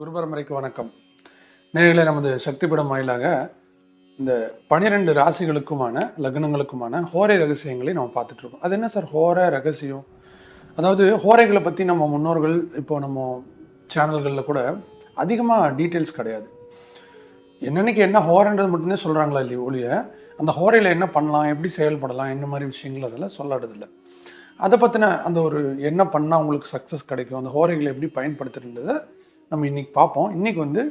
குருபரம்பரைக்கு வணக்கம். நேர்களை நமது சக்திபடம் வாயிலாக இந்த பனிரெண்டு ராசிகளுக்குமான லக்னங்களுக்குமான ஹோரை ரகசியங்களை நம்ம பார்த்துட்டு இருக்கோம். அது என்ன சார்? ஹோரை ரகசியம். அதாவது ஹோரைகளை பற்றி நம்ம முன்னோர்கள் இப்போ நம்ம சேனல்களில் கூட அதிகமாக டீட்டெயில்ஸ் கிடையாது. என்னன்னைக்கு என்ன ஹோரன்றது மட்டும்தான் சொல்கிறாங்களா இல்லையா ஒழிய அந்த ஹோரையில் என்ன பண்ணலாம் எப்படி செயல்படலாம் என்ன மாதிரி விஷயங்கள் அதெல்லாம் சொல்லாடுதில்ல அதை பற்றின அந்த ஒரு என்ன பண்ணால் உங்களுக்கு சக்ஸஸ் கிடைக்கும் அந்த ஹோரைகளை எப்படி பயன்படுத்துறதுன்றதை நம்ம இன்னைக்கு பார்ப்போம். இன்னைக்கு வந்து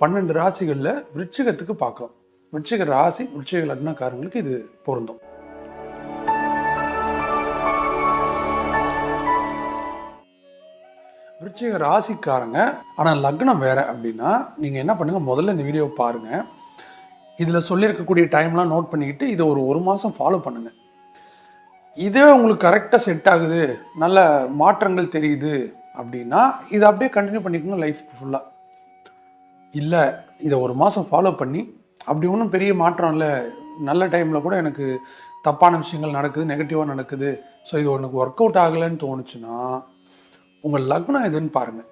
பன்னெண்டு ராசிகளில் விருச்சிகத்துக்கு பார்க்கலாம் விருச்சிக ராசி விருட்சிக லக்னக்காரங்களுக்கு இது பொருந்தும். விருச்சிக ராசிக்காரங்க ஆனால் லக்னம் வேற அப்படின்னா நீங்கள் என்ன பண்ணுங்கள் முதல்ல இந்த வீடியோவை பாருங்கள் இதில் சொல்லியிருக்கக்கூடிய டைம்லாம் நோட் பண்ணிக்கிட்டு இதை ஒரு ஒரு மாதம் ஃபாலோ பண்ணுங்கள் இதே உங்களுக்கு கரெக்டாக செட் ஆகுது. நல்ல மாற்றங்கள் தெரியுது. அப்படின்னா இதை அப்படியே கண்டினியூ பண்ணிக்கணும் லைஃப் ஃபுல்லாக இல்லை இதை ஒரு மாதம் ஃபாலோ பண்ணி அப்படி ஒன்றும் பெரிய மாற்றம் இல்லை. நல்ல டைமில் கூட எனக்கு தப்பான விஷயங்கள் நடக்குது நெகட்டிவாக நடக்குது. ஸோ இது உனக்கு ஒர்க் அவுட் ஆகலைன்னு தோணுச்சுன்னா உங்கள் லக்னம் எதுன்னு பாருங்கள்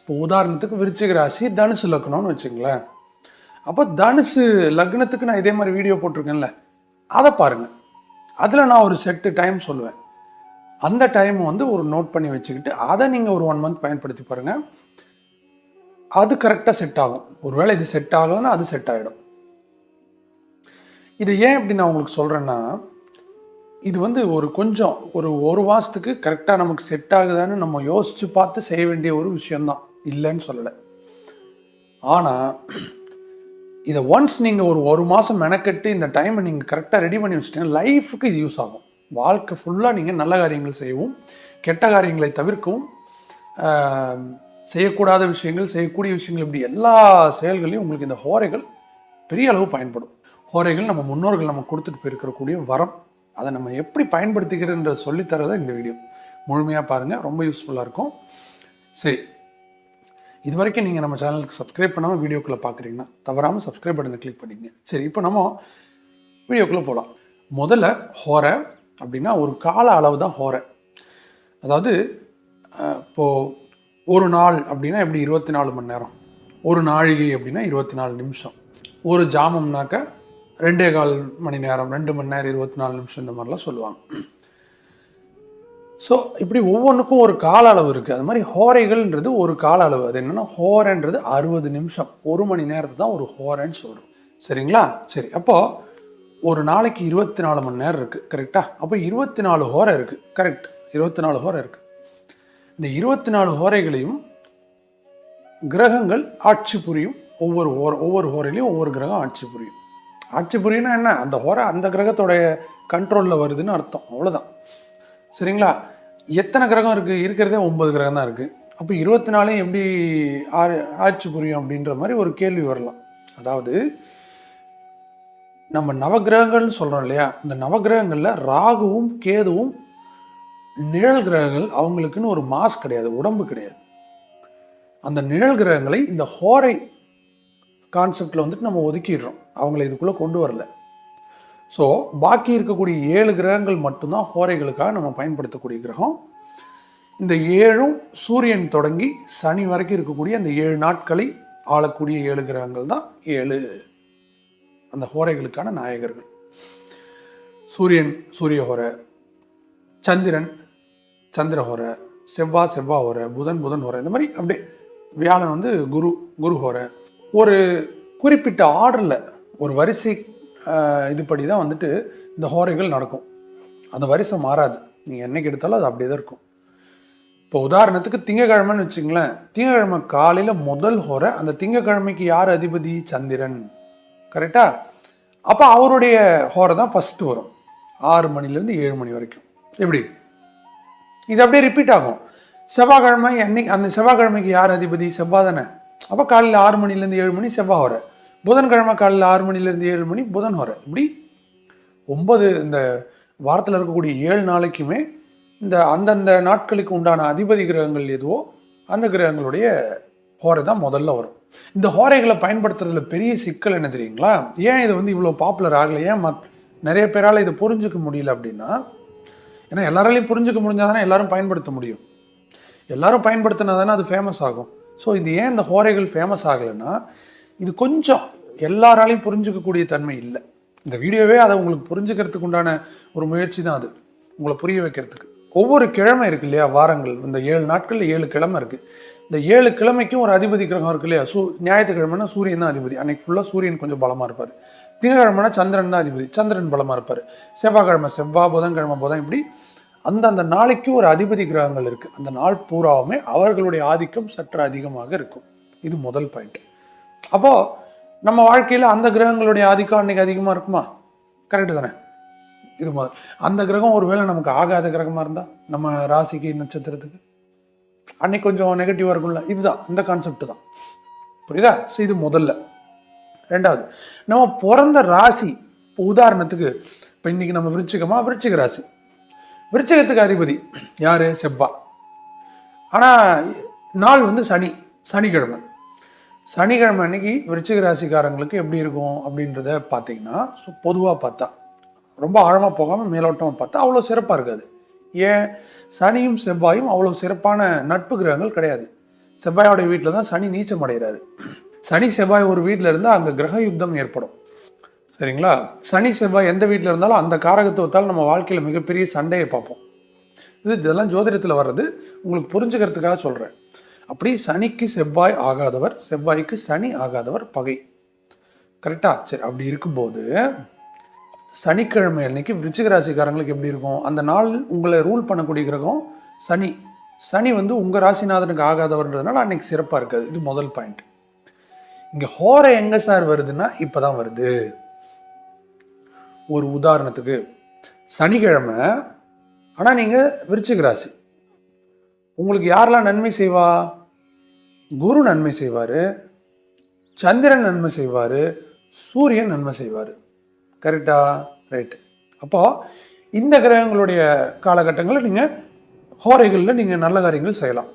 இப்போ உதாரணத்துக்கு விருச்சிக ராசி தனுசு லக்னம்னு வச்சுங்களேன். அப்போ தனுசு லக்னத்துக்கு நான் இதே மாதிரி வீடியோ போட்டிருக்கேன்ல. அதை பாருங்கள் அதில் நான் ஒரு செட்டு டைம் சொல்லுவேன். அந்த டைம் வந்து ஒரு நோட் பண்ணி வச்சுக்கிட்டு அதை நீங்கள் ஒரு ஒன் மந்த் பயன்படுத்தி பாருங்கள் அது கரெக்டாக செட் ஆகும். ஒருவேளை இது செட் ஆகலைன்னா அது செட் ஆகிடும் இது ஏன் இப்படி நான் உங்களுக்கு சொல்கிறேன்னா இது வந்து ஒரு கொஞ்சம் ஒரு ஒரு மாதத்துக்கு கரெக்டாக நமக்கு செட் ஆகுதான்னு நம்ம யோசித்து பார்த்து செய்ய வேண்டிய ஒரு விஷயம்தான். இல்லைன்னு சொல்லலை. ஆனால் இதை ஒன்ஸ் நீங்கள் ஒரு ஒரு மாதம் மெனக்கெட்டு இந்த டைமை நீங்கள் கரெக்டாக ரெடி பண்ணி வச்சிட்டீங்கன்னா லைஃபுக்கு இது யூஸ் ஆகும். வாழ்க்கை ஃபுல்லாக நீங்கள் நல்ல காரியங்கள் செய்யவும் கெட்ட காரியங்களை தவிர்க்கவும் செய்யக்கூடாத விஷயங்கள் செய்யக்கூடிய விஷயங்கள் இப்படி எல்லா செயல்களையும் உங்களுக்கு இந்த ஹோரைகள் பெரிய அளவு பயன்படும். ஹோரைகள் நம்ம முன்னோர்கள் நம்ம கொடுத்துட்டு போயிருக்கக்கூடிய வரம். அதை நம்ம எப்படி பயன்படுத்திக்கிறன்ற சொல்லித்தரதை இந்த வீடியோ. முழுமையாக பாருங்கள் ரொம்ப யூஸ்ஃபுல்லாக இருக்கும். சரி. இது வரைக்கும் நீங்கள் நம்ம சேனலுக்கு சப்ஸ்கிரைப் பண்ணாமல் வீடியோக்குள்ளே பார்க்குறீங்கன்னா தவறாமல் சப்ஸ்கிரைப் பட்டனை கிளிக் பண்ணிக்கங்க. சரி இப்போ நம்ம வீடியோக்குள்ளே போகலாம் முதல்ல ஹோரை அப்படின்னா ஒரு கால அளவு தான் ஹோரை. அதாவது இப்போது ஒரு நாள் அப்படின்னா எப்படி இருபத்தி நாலு மணி நேரம்? ஒரு நாழிகை அப்படின்னா இருபத்தி நாலு நிமிஷம். ஒரு ஜாமம்னாக்க ரெண்டே கால் மணி நேரம் ரெண்டு மணி நேரம் இருபத்தி நாலு நிமிஷம் இந்த மாதிரிலாம் சொல்லுவாங்க. ஸோ இப்படி ஒவ்வொன்றுக்கும் ஒரு கால அளவு இருக்குது அது மாதிரி ஹோரைகள்ன்றது ஒரு கால அளவு. அது என்னென்னா ஹோரன்றது அறுபது நிமிஷம். ஒரு மணி நேரத்தை தான் ஒரு ஹோரைன்னு சொல்கிறோம் சரிங்களா? சரி அப்போது ஒரு நாளைக்கு இருபத்தி நாலு மணி நேரம் இருக்குது கரெக்டாக அப்போ இருபத்தி நாலு ஹோரை இருக்குது கரெக்ட் இருபத்தி நாலு ஹோரை இருக்குது இந்த இருபத்தி நாலு ஹோரைகளையும் கிரகங்கள் ஆட்சி புரியும். ஒவ்வொரு ஹோர ஒவ்வொரு ஹோரையிலையும் ஒவ்வொரு கிரகம் ஆட்சி புரியும். ஆட்சி புரியும்னா என்ன? அந்த ஹோரை அந்த கிரகத்தோடைய கண்ட்ரோலில் வருதுன்னு அர்த்தம். அவ்வளோதான் சரிங்களா? எத்தனை கிரகம் இருக்குது இருக்கிறதே ஒன்பது கிரகம் தான் இருக்குது அப்போ இருபத்தி நாலையும் எப்படி ஆ- ஆட்சி புரியும் அப்படின்ற மாதிரி ஒரு கேள்வி வரலாம். அதாவது நம்ம நவகிரகங்கள்னு சொல்கிறோம் இல்லையா? இந்த நவகிரகங்களில் ராகுவும் கேதுவும் நிழல் கிரகங்கள் அவங்களுக்குன்னு ஒரு மாஸ் கிடையாது உடம்பு கிடையாது. அந்த நிழல் கிரகங்களை இந்த ஹோரை கான்செப்டில் வந்துட்டு நம்ம ஒதுக்கிடுறோம். அவங்கள இதுக்குள்ளே கொண்டு வரல. ஸோ பாக்கி இருக்கக்கூடிய ஏழு கிரகங்கள் மட்டும்தான் ஹோரைகளுக்காக நம்ம பயன்படுத்தக்கூடிய கிரகம். இந்த ஏழும் சூரியன் தொடங்கி சனி வரைக்கும் இருக்கக்கூடிய அந்த ஏழு நாட்களை ஆளக்கூடிய ஏழு கிரகங்கள் தான் ஏழு. அந்த ஹோரைகளுக்கான நாயகர்கள். சூரியன் சூரிய ஹோரை சந்திரன் சந்திர ஹோரை செவ்வாய் செவ்வாய் ஹோரை புதன் புதன் ஹோரை இந்த மாதிரி அப்படியே வியாழன் வந்து குரு குரு ஹோரை. ஒரு குறிப்பிட்ட ஆர்டரில் ஒரு வரிசை இதுபடி தான் வந்துட்டு இந்த ஹோரைகள் நடக்கும். அந்த வரிசை மாறாது. நீங்கள் என்னைக்கு எடுத்தாலும் அது அப்படியே தான் இருக்கும். இப்போ உதாரணத்துக்கு திங்கக்கிழமைன்னு வச்சுங்களேன் திங்கக்கிழமை காலையில் முதல் ஹோரை அந்த திங்கக்கிழமைக்கு யார் அதிபதி? சந்திரன். கரெக்டாக அப்போ அவருடைய ஹோரை தான் ஃபஸ்ட்டு வரும். ஆறு மணிலேருந்து ஏழு மணி வரைக்கும். எப்படி? இது அப்படியே ரிப்பீட் ஆகும். செவ்வாய்க்கிழமை என்னைக்கு அந்த செவ்வாய்க்கிழமைக்கு யார் அதிபதி? செவ்வாய் தானே. அப்போ காலையில் ஆறு மணிலேருந்து ஏழு மணி செவ்வாய் வர புதன்கிழமை காலையில் ஆறு மணிலேருந்து ஏழு மணி புதன் வர இப்படி ஒன்பது இந்த வாரத்தில் இருக்கக்கூடிய ஏழு நாளைக்குமே இந்த அந்தந்த நாட்களுக்கு உண்டான அதிபதி கிரகங்கள் எதுவோ அந்த கிரகங்களுடைய ஹோரை தான் முதல்ல வரும். இந்த ஹோரைகளை பயன்படுத்துறதுல பெரிய சிக்கல் என்ன தெரியுங்களா? ஏன் இது வந்து இவ்வளோ பாப்புலர் ஆகலை? ஏன் மத் நிறைய பேரால் இதை புரிஞ்சுக்க முடியல அப்படின்னா ஏன்னா எல்லாராலையும் புரிஞ்சுக்க முடிஞ்சால் தானே எல்லாரும் பயன்படுத்த முடியும். எல்லாரும் பயன்படுத்தினா தானே அது ஃபேமஸ் ஆகும். ஸோ இது ஏன் இந்த ஹோரைகள் ஃபேமஸ் ஆகலைன்னா இது கொஞ்சம் எல்லாராலையும் புரிஞ்சுக்கக்கூடிய தன்மை இல்லை. இந்த வீடியோவே அதை உங்களுக்கு புரிஞ்சுக்கிறதுக்கு உண்டான ஒரு முயற்சி தான் அது. உங்களை புரிய வைக்கிறதுக்கு. ஒவ்வொரு கிழமை இருக்கு இல்லையா வாரங்கள். இந்த ஏழு நாட்களில் ஏழு கிழமை இருக்குது இந்த ஏழு கிழமைக்கும் ஒரு அதிபதி கிரகம் இருக்கு இல்லையா? சூ ஞாயிற்றுக்கிழமைனா சூரியன் தான் அதிபதி. அன்னைக்கு ஃபுல்லாக சூரியன் கொஞ்சம் பலமாக இருப்பார். திங்கக்கிழமைனா சந்திரன் தான் அதிபதி. சந்திரன் பலமாக இருப்பார். செவ்வாய்க்கிழமை செவ்வாய் புதன்கிழமை புதன் இப்படி அந்த அந்த நாளைக்கு ஒரு அதிபதி கிரகங்கள் இருக்குது அந்த நாள் பூராவுமே அவர்களுடைய ஆதிக்கம் சற்று அதிகமாக இருக்கும். இது முதல் பாயிண்ட் அப்போது நம்ம வாழ்க்கையில் அந்த கிரகங்களுடைய ஆதிக்கம் அன்னைக்கு அதிகமாக இருக்குமா? கரெக்டு தானே? இது முதல். அந்த கிரகம் ஒருவேளை நமக்கு ஆகாத கிரகமாக இருந்தால் நம்ம ராசிக்கு நட்சத்திரத்துக்கு? அன்னைக்கு கொஞ்சம் நெகட்டிவாக இருக்கும்ல இதுதான் இந்த கான்செப்ட் தான். புரியுதா? ஸோ இது முதல்ல. ரெண்டாவது நம்ம பிறந்த ராசி இப்போ உதாரணத்துக்கு இப்போ இன்னைக்கு நம்ம விருச்சிகமா விருச்சிக ராசி. விருச்சிகத்துக்கு அதிபதி யார்? செவ்வா. ஆனால் நாள் வந்து சனி சனிக்கிழமை. சனிக்கிழமை அன்னைக்கு விருச்சிக ராசிக்காரங்களுக்கு எப்படி இருக்கும் அப்படின்றத பார்த்தீங்கன்னா பொதுவாக பார்த்தா ரொம்ப ஆழமாக போகாமல் மேலோட்டமாக பார்த்தா அவ்வளோ சிறப்பாக இருக்காது. ஏன்? சனியும் செவ்வாயும் அவ்வளோ சிறப்பான நட்பு கிரகங்கள் கிடையாது. செவ்வாயோட வீட்டில் தான் சனி நீச்சம் அடைகிறாரு. சனி செவ்வாய் ஒரு வீட்டில் இருந்தால் அங்கே கிரக யுத்தம் ஏற்படும். சரிங்களா? சனி செவ்வாய் எந்த வீட்டில் இருந்தாலும் அந்த காரகத்துவத்தால் நம்ம வாழ்க்கையில் மிகப்பெரிய சண்டையை பார்ப்போம். இது இதெல்லாம் ஜோதிடத்தில் வர்றது. உங்களுக்கு புரிஞ்சுக்கிறதுக்காக சொல்கிறேன் அப்படி சனிக்கு செவ்வாய் ஆகாதவர் செவ்வாய்க்கு சனி ஆகாதவர் பகை. கரெக்டா சரி அப்படி இருக்கும்போது சனிக்கிழமை அன்னைக்கு விருச்சிக ராசிக்காரங்களுக்கு எப்படி இருக்கும்? அந்த நாள் உங்களை ரூல் பண்ணக்கூடிய கிரகம் சனி. சனி வந்து உங்கள் ராசிநாதனுக்கு ஆகாதவர்ன்றதுனால அன்னைக்கு சிறப்பாக இருக்காது. இது முதல் பாயிண்ட் இங்கே ஹோரை எங்கே சார் வருதுன்னா இப்போ தான் வருது. ஒரு உதாரணத்துக்கு சனிக்கிழமை ஆனால் நீங்கள் விருச்சிக ராசி. உங்களுக்கு யாரெல்லாம் நன்மை செய்வா? குரு நன்மை செய்வார் சந்திரன் நன்மை செய்வார் சூரியன் நன்மை செய்வார். கரெக்டா ரைட் அப்போது இந்த கிரகங்களுடைய காலகட்டங்களில் நீங்கள் ஹோரைகளில் நீங்கள் நல்ல காரியங்கள் செய்யலாம்.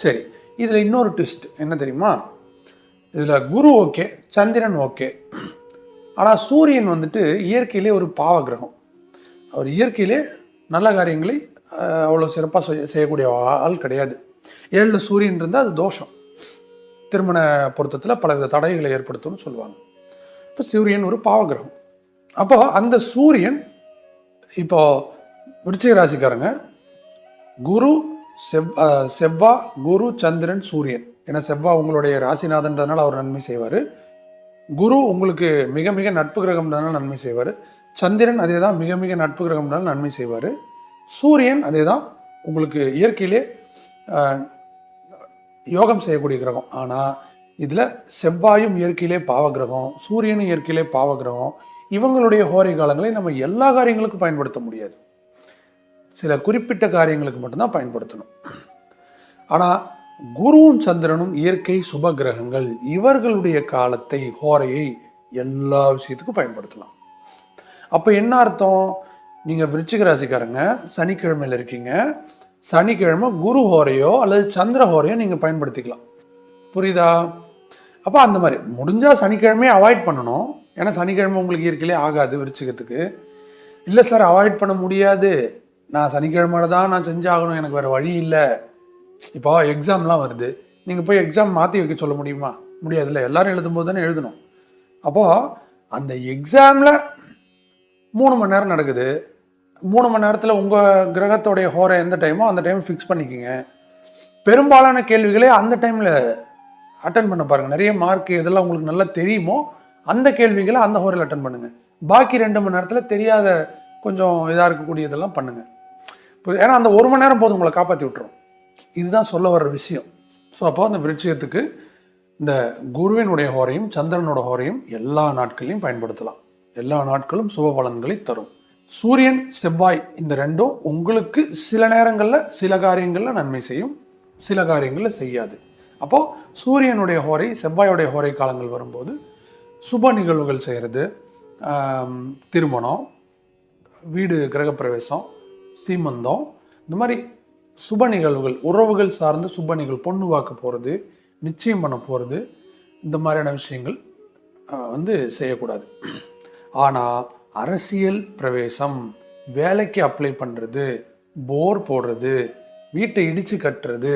சரி இதில் இன்னொரு ட்விஸ்ட் என்ன தெரியுமா? இதில் குரு ஓகே சந்திரன் ஓகே. ஆனால் சூரியன் வந்துட்டு இயற்கையிலே ஒரு பாவ கிரகம் அவர் இயற்கையிலே நல்ல காரியங்களை அவ்வளோ சிறப்பாக செய்ய செய்யக்கூடிய ஆள் கிடையாது. ஏழில் சூரியன் இருந்தால் அது தோஷம். திருமண பொருத்தத்தில் பலவித தடைகளை ஏற்படுத்தும்னு சொல்லுவாங்க. இப்போ சூரியன் ஒரு பாவ கிரகம் அப்போ அந்த சூரியன் இப்போ விருச்சிக ராசிக்காரங்க குரு செவ் செவ்வா குரு சந்திரன் சூரியன். ஏன்னா செவ்வா உங்களுடைய ராசிநாதன்றதுனால அவர் நன்மை செய்வார். குரு உங்களுக்கு மிக மிக நட்பு கிரகம்ன்றதுனால நன்மை செய்வார். சந்திரன் அதே தான் மிக மிக நட்பு கிரகம்னால நன்மை செய்வார். சூரியன் அதே தான் உங்களுக்கு இயற்கையிலே யோகம் செய்யக்கூடிய கிரகம். ஆனால் இதில் செவ்வாயும் இயற்கையிலே பாவ கிரகம் சூரியனும் இயற்கையிலே பாவ கிரகம் இவங்களுடைய ஹோரை காலங்களை நம்ம எல்லா காரியங்களுக்கும் பயன்படுத்த முடியாது. சில குறிப்பிட்ட காரியங்களுக்கு மட்டும்தான் பயன்படுத்தணும். ஆனால் குருவும் சந்திரனும் இயற்கை சுப கிரகங்கள் இவர்களுடைய காலத்தை ஹோரையை எல்லா விஷயத்துக்கும் பயன்படுத்தலாம். அப்போ என்ன அர்த்தம்? நீங்கள் விருச்சிக ராசிக்காரங்க சனிக்கிழமையில் இருக்கீங்க. சனிக்கிழமை குரு ஹோரையோ அல்லது சந்திர ஹோரையோ நீங்கள் பயன்படுத்திக்கலாம். புரியுதா? அப்போ அந்த மாதிரி. முடிஞ்சால் சனிக்கிழமையே அவாய்ட் பண்ணணும். ஏன்னா சனிக்கிழமை உங்களுக்கு இயற்கையிலே ஆகாது விருச்சிகத்துக்கு. இல்லை சார் அவாய்ட் பண்ண முடியாது. நான் சனிக்கிழமையில தான் நான் செஞ்சாகணும். எனக்கு வேறு வழி இல்லை. இப்போ எக்ஸாம்லாம் வருது. நீங்கள் போய் எக்ஸாம் மாற்றி வைக்க சொல்ல முடியுமா? முடியாதுல்ல எல்லாரும் எழுதும்போது தானே எழுதணும். அப்போது அந்த எக்ஸாமில் மூணு மணி நேரம் நடக்குது. மூணு மணி நேரத்தில் உங்கள் கிரகத்தோடைய ஹோரை எந்த டைமோ அந்த டைம் ஃபிக்ஸ் பண்ணிக்கோங்க. பெரும்பாலான கேள்விகளே அந்த டைமில் அட்டன் பண்ண பாருங்கள் நிறைய மார்க் இதெல்லாம் உங்களுக்கு நல்லா தெரியுமோ அந்த கேள்விகளை அந்த ஹோரையில் அட்டன் பண்ணுங்கள் பாக்கி ரெண்டு மணி நேரத்தில் தெரியாத கொஞ்சம் இதாக இருக்கக்கூடியதெல்லாம் பண்ணுங்கள் இப்போ ஏன்னா அந்த ஒரு மணி நேரம் போதும் உங்களை காப்பாற்றி விட்டுரும். இதுதான் சொல்ல வர்ற விஷயம். ஸோ அப்போ அந்த விருட்சியத்துக்கு இந்த குருவினுடைய ஹோரையும் சந்திரனோட ஹோரையும் எல்லா நாட்களையும் பயன்படுத்தலாம். எல்லா நாட்களும் சுப பலன்களை தரும். சூரியன் செவ்வாய் இந்த ரெண்டும் உங்களுக்கு சில நேரங்களில் சில காரியங்களில் நன்மை செய்யும். சில காரியங்களில் செய்யாது. அப்போது சூரியனுடைய ஹோரை செவ்வாயோடைய ஹோரை காலங்கள் வரும்போது சுப நிகழ்வுகள் செய்கிறது திருமணம் வீடு கிரகப்பிரவேசம் சீமந்தம் இந்த மாதிரி சுப நிகழ்வுகள் உறவுகள் சார்ந்து சுப நிகழ்வு பொண்ணு வாக்கு போகிறது நிச்சயம் பண்ண போகிறது இந்த மாதிரியான விஷயங்கள் வந்து செய்யக்கூடாது. ஆனால் அரசியல் பிரவேசம் வேலைக்கு அப்ளை பண்ணுறது போர் போடுறது வீட்டை இடித்து கட்டுறது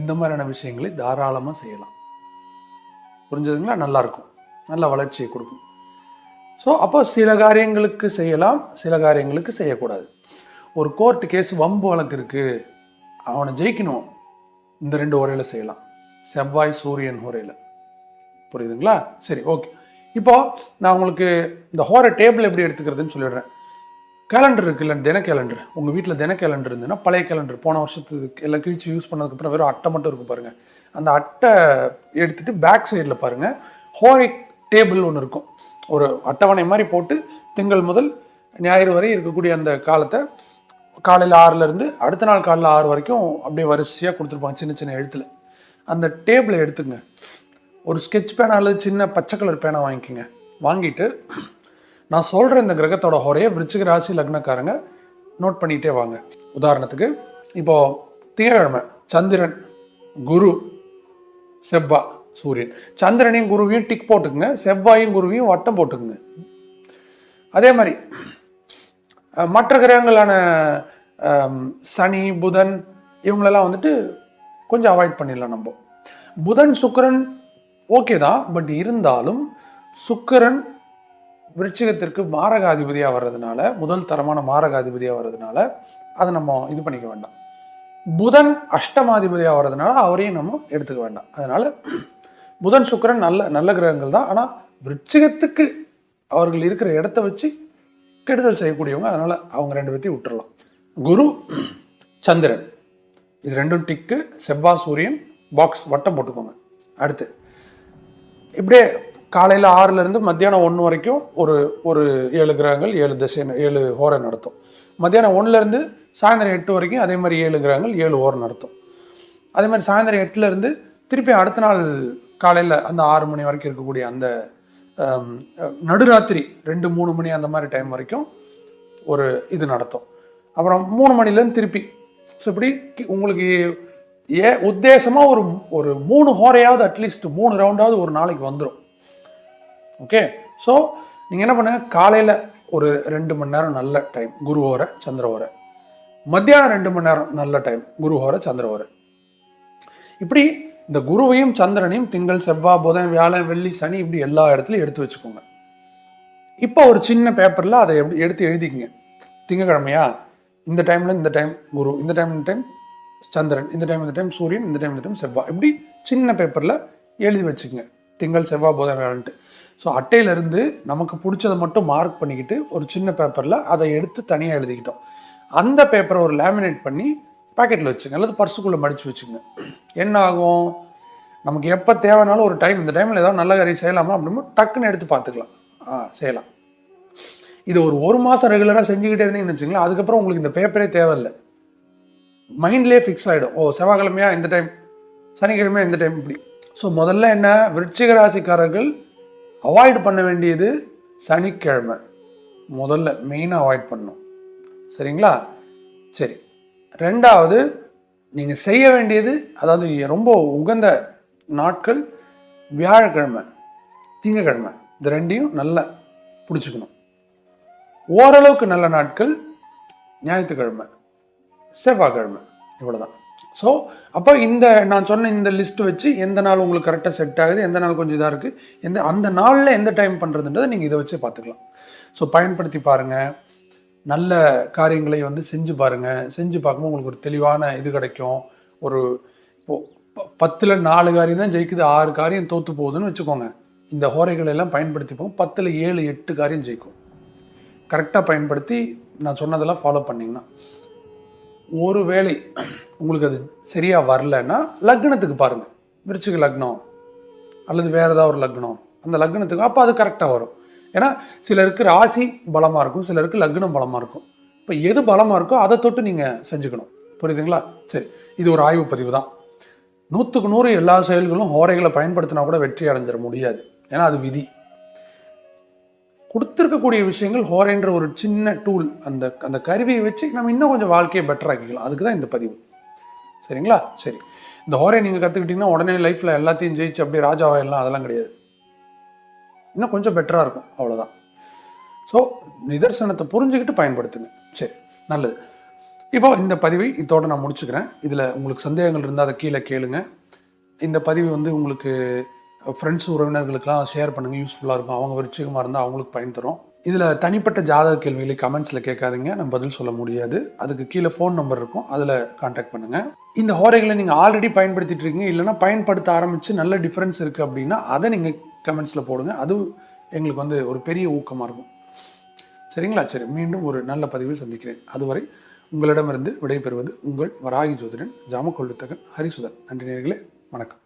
இந்த மாதிரியான விஷயங்களை தாராளமாக செய்யலாம். புரிஞ்சதுங்களா நல்லாயிருக்கும். நல்ல வளர்ச்சியை கொடுக்கும். ஸோ அப்போ சில காரியங்களுக்கு செய்யலாம் சில காரியங்களுக்கு செய்யக்கூடாது. ஒரு கோர்ட்டு கேஸ் வம்பு வழக்கு இருக்குது அவனை ஜெயிக்கணும். இந்த ரெண்டு உரையில் செய்யலாம். செவ்வாய் சூரியன் உரையில் புரியுதுங்களா? சரி ஓகே இப்போ நான் உங்களுக்கு இந்த ஹோர டேபிள் எப்படி எடுத்துக்கிறதுன்னு சொல்லிடுறேன். கேலண்டர் இருக்குல்ல தின கேலண்டர் உங்கள் வீட்டில் தின கேலண்டர் இருந்ததுன்னா பழைய கேலண்டர் போன வருஷத்துக்கு எல்லாம் கிழிச்சு யூஸ் பண்ணதுக்கப்புறம் வெறும் அட்டை மட்டும் இருக்கும் பாருங்கள் அந்த அட்டை எடுத்துட்டு பேக் சைடில் பாருங்கள் ஹோரிக் டேபிள் ஒன்று இருக்கும். ஒரு அட்டவணை மாதிரி போட்டு திங்கள் முதல் ஞாயிறு வரை இருக்கக்கூடிய அந்த காலத்தை காலையில் ஆறுலேருந்து அடுத்த நாள் காலையில் ஆறு வரைக்கும் அப்படியே வரிசையாக கொடுத்துருப்பாங்க சின்ன சின்ன எழுத்தில். அந்த டேபிளை எடுத்துங்க. ஒரு ஸ்கெட்ச் பேனா அல்லது சின்ன பச்சை கலர் பேனா வாங்கிக்கோங்க. வாங்கிட்டு நான் சொல்கிற இந்த கிரகத்தோட ஹோரையை விருச்சிக ராசி லக்னக்காரங்க நோட் பண்ணிகிட்டே வாங்க. உதாரணத்துக்கு இப்போது திங்கக்கிழமை சந்திரன் குரு செவ்வா சூரியன். சந்திரனையும் குருவையும் டிக் போட்டுக்குங்க. செவ்வாயும் குருவையும் வட்டம் போட்டுக்குங்க. அதே மாதிரி மற்ற கிரகங்களான சனி புதன் இவங்களெல்லாம் வந்துட்டு கொஞ்சம் அவாய்ட் பண்ணிடலாம் நம்ம. புதன் சுக்கரன் ஓகே தான். பட் இருந்தாலும் சுக்கிரன் விருச்சிகத்திற்கு மாரகாதிபதியாக வர்றதுனால முதல் தரமான மாரகாதிபதியாக வர்றதுனால அதை நம்ம இது பண்ணிக்க வேண்டாம். புதன் அஷ்டமாதிபதியாக ஆகிறதுனால அவரையும் நம்ம எடுத்துக்க வேண்டாம். அதனால புதன் சுக்கிரன் நல்ல நல்ல கிரகங்கள் தான். ஆனால் விருச்சிகத்துக்கு அவர்கள் இருக்கிற இடத்த வச்சு கெடுதல் செய்யக்கூடியவங்க. அதனால அவங்க ரெண்டு பேர்த்தையும் விட்டுறலாம். குரு சந்திரன். இது ரெண்டும் டிக்கு செவ்வா சூரியன் பாக்ஸ் வட்டம் போட்டுக்கோங்க. அடுத்து இப்படியே காலையில் ஆறுலேருந்து மத்தியானம் ஒன்று வரைக்கும் ஒரு ஒரு ஏழு கிரகங்கள் ஏழு திசை ஏழு ஹோரை நடத்தும். மத்தியானம் ஒன்றுலேருந்து சாயந்தரம் எட்டு வரைக்கும் அதே மாதிரி ஏழுங்கிறாங்க. ஏழு ஓவர் நடத்தும். அதே மாதிரி சாயந்தரம் எட்டுலேருந்து திருப்பி அடுத்த நாள் காலையில் அந்த ஆறு மணி வரைக்கும் இருக்கக்கூடிய அந்த நடுராத்திரி ரெண்டு மூணு மணி அந்த மாதிரி டைம் வரைக்கும் ஒரு இது நடத்தும். அப்புறம் மூணு மணிலேருந்து திருப்பி ஸோ இப்படி உங்களுக்கு ஏ உத்தேசமாக ஒரு ஒரு மூணு ஹோரையாவது அட்லீஸ்ட் மூணு ரவுண்டாவது ஒரு நாளைக்கு வந்துடும் ஓகே ஸோ நீங்கள் என்ன பண்ணுங்க? காலையில் ஒரு ரெண்டு மணி நேரம் நல்ல டைம் குரு ஓர சந்திர ஓர. மத்தியானம் ரெண்டு மணி நேரம் நல்ல டைம் குரு ஓர சந்திர ஓர. இப்படி இந்த குருவையும் சந்திரனையும் திங்கள் செவ்வாய் புதன் வியாழன் வெள்ளி சனி இப்படி எல்லா இடத்துலையும் எடுத்து வச்சுக்கோங்க. இப்போ ஒரு சின்ன பேப்பரில் அதை எப்படி எடுத்து எழுதிக்கங்க. திங்கக்கிழமையா? இந்த டைமில் இந்த டைம் குரு இந்த டைம் இந்த டைம் சந்திரன் இந்த டைம் இந்த டைம் சூரியன் இந்த டைம் இந்த டைம் செவ்வாய் இப்படி சின்ன பேப்பரில் எழுதி வச்சுக்கோங்க. திங்கள் செவ்வாய் புதன் வியாழன்ட்டு. ஸோ அட்டையிலேருந்து நமக்கு பிடிச்சதை மட்டும் மார்க் பண்ணிக்கிட்டு ஒரு சின்ன பேப்பரில் அதை எடுத்து தனியாக எழுதிக்கிட்டோம். அந்த பேப்பரை ஒரு லேமினேட் பண்ணி பாக்கெட்டில் வச்சுங்க அல்லது பர்ஸுக்குள்ளே மடித்து வச்சுங்க என்ன ஆகும்? நமக்கு எப்போ தேவைனாலும் ஒரு டைம் இந்த டைமில் ஏதாவது நல்ல காரியம் செய்யலாமா அப்படின்னு டக்குன்னு எடுத்து பார்த்துக்கலாம். ஆ செய்யலாம். இது ஒரு ஒரு மாதம் ரெகுலராக செஞ்சுக்கிட்டே இருந்தீங்கன்னு வச்சுங்களேன் அதுக்கப்புறம் உங்களுக்கு இந்த பேப்பரே தேவையில்லை. மைண்ட்லேயே ஃபிக்ஸ் ஆகிடும் ஓ செவ்வாய்க்கிழமையா? இந்த டைம் சனிக்கிழமையா? இந்த டைம் இப்படி. ஸோ முதல்ல என்ன? விருச்சிக ராசிக்காரர்கள் அவாய்ட் பண்ண வேண்டியது சனிக்கிழமை. முதல்ல மெயினாக அவாய்ட் பண்ணணும். சரிங்களா? சரி. ரெண்டாவது நீங்கள் செய்ய வேண்டியது அதாவது ரொம்ப உகந்த நாட்கள் வியாழக்கிழமை திங்கக்கிழமை. இந்த ரெண்டையும் நல்லா பிடிச்சிக்கணும். ஓரளவுக்கு நல்ல நாட்கள் ஞாயிற்றுக்கிழமை செவ்வாய்க்கிழமை. இவ்வளோதான் ஸோ அப்போ இந்த நான் சொன்ன இந்த லிஸ்ட் வச்சு எந்த நாள் உங்களுக்கு கரெக்டாக செட் ஆகுது எந்த நாள் கொஞ்சம் இதாக இருக்குது எந்த அந்த நாளில் எந்த டைம் பண்ணுறதுன்றதை நீங்கள் இதை வச்சு பார்த்துக்கலாம். ஸோ பயன்படுத்தி பாருங்கள் நல்ல காரியங்களை வந்து செஞ்சு பாருங்கள் செஞ்சு பார்க்கும்போது உங்களுக்கு ஒரு தெளிவான இது கிடைக்கும். ஒரு இப்போது பத்தில் நாலு காரியம் தான் ஜெயிக்குது ஆறு காரியம் தோற்று போகுதுன்னு வச்சுக்கோங்க. இந்த ஹோரைகளை எல்லாம் பயன்படுத்திப்போம் பத்தில் ஏழு எட்டு காரியம் ஜெயிக்கும். கரெக்டாக பயன்படுத்தி நான் சொன்னதெல்லாம் ஃபாலோ பண்ணிங்கன்னா. ஒரு வேளை உங்களுக்கு அது சரியாக வரலன்னா லக்னத்துக்கு பாருங்கள் விருச்சிக லக்னம் அல்லது வேறு ஏதாவது ஒரு லக்னம். அந்த லக்னத்துக்கு அப்போ அது கரெக்டாக வரும். ஏன்னா சிலருக்கு ராசி பலமாக இருக்கும் சிலருக்கு லக்னம் பலமாக இருக்கும். இப்போ எது பலமாக இருக்கோ அதை தொட்டு நீங்கள் செஞ்சுக்கணும். புரியுதுங்களா? சரி இது ஒரு ஆய்வு பதிவு தான். நூற்றுக்கு நூறு எல்லா செயல்களும் ஹோரைகளை பயன்படுத்தினா கூட வெற்றி அடைஞ்சிட முடியாது. ஏன்னா அது விதி. கொடுத்துருக்கக்கூடிய விஷயங்கள் ஹோரேன்ற ஒரு சின்ன டூல் அந்த அந்த கருவியை வச்சு நம்ம இன்னும் கொஞ்சம் வாழ்க்கையை பெட்டராக்கிக்கலாம் அதுக்கு தான் இந்த பதிவு. சரிங்களா? சரி. இந்த ஹோரே நீங்கள் கற்றுக்கிட்டீங்கன்னா உடனே லைஃப்பில் எல்லாத்தையும் ஜெயிச்சு அப்படியே ராஜாவாயிடலாம் அதெல்லாம் கிடையாது. இன்னும் கொஞ்சம் பெட்டராக இருக்கும். அவ்வளோதான் ஸோ நிதர்சனத்தை புரிஞ்சுக்கிட்டு பயன்படுத்துங்க. சரி. நல்லது. இப்போ இந்த பதிவை இதோட நான் முடிச்சுக்கிறேன். இதில் உங்களுக்கு சந்தேகங்கள் இருந்தால் அதை கீழே கேளுங்க. இந்த பதிவு வந்து உங்களுக்கு ஃப்ரெண்ட்ஸ் உறவினர்களுக்கெல்லாம் ஷேர் பண்ணுங்கள் யூஸ்ஃபுல்லாக இருக்கும். அவங்க விருச்சிகமாக இருந்தால் அவங்களுக்கு பயன் தரும். இதில் தனிப்பட்ட ஜாதக கேள்விகளை கமெண்ட்ஸில் கேட்காதீங்க. நம்ம பதில் சொல்ல முடியாது. அதுக்கு கீழே ஃபோன் நம்பர் இருக்கும். அதில் காண்டாக்ட் பண்ணுங்கள் இந்த ஹோரைகளை நீங்கள் ஆல்ரெடி பயன்படுத்திட்டு இருக்கீங்க. இல்லைன்னா பயன்படுத்த ஆரம்பித்து நல்ல டிஃப்ரென்ஸ் இருக்குது அப்படின்னா அதை நீங்கள் கமெண்ட்ஸில் போடுங்க. அது எங்களுக்கு வந்து ஒரு பெரிய ஊக்கமாக இருக்கும். சரிங்களா? சரி மீண்டும் ஒரு நல்ல பதிவில் சந்திக்கிறேன். அதுவரை உங்களிடமிருந்து விடைபெறுவது உங்கள் வராகி ஜோதிடன் ஜாமக்கொள்ளுத்தகன் ஹரிசுதன். நன்றி நேர்களே வணக்கம்.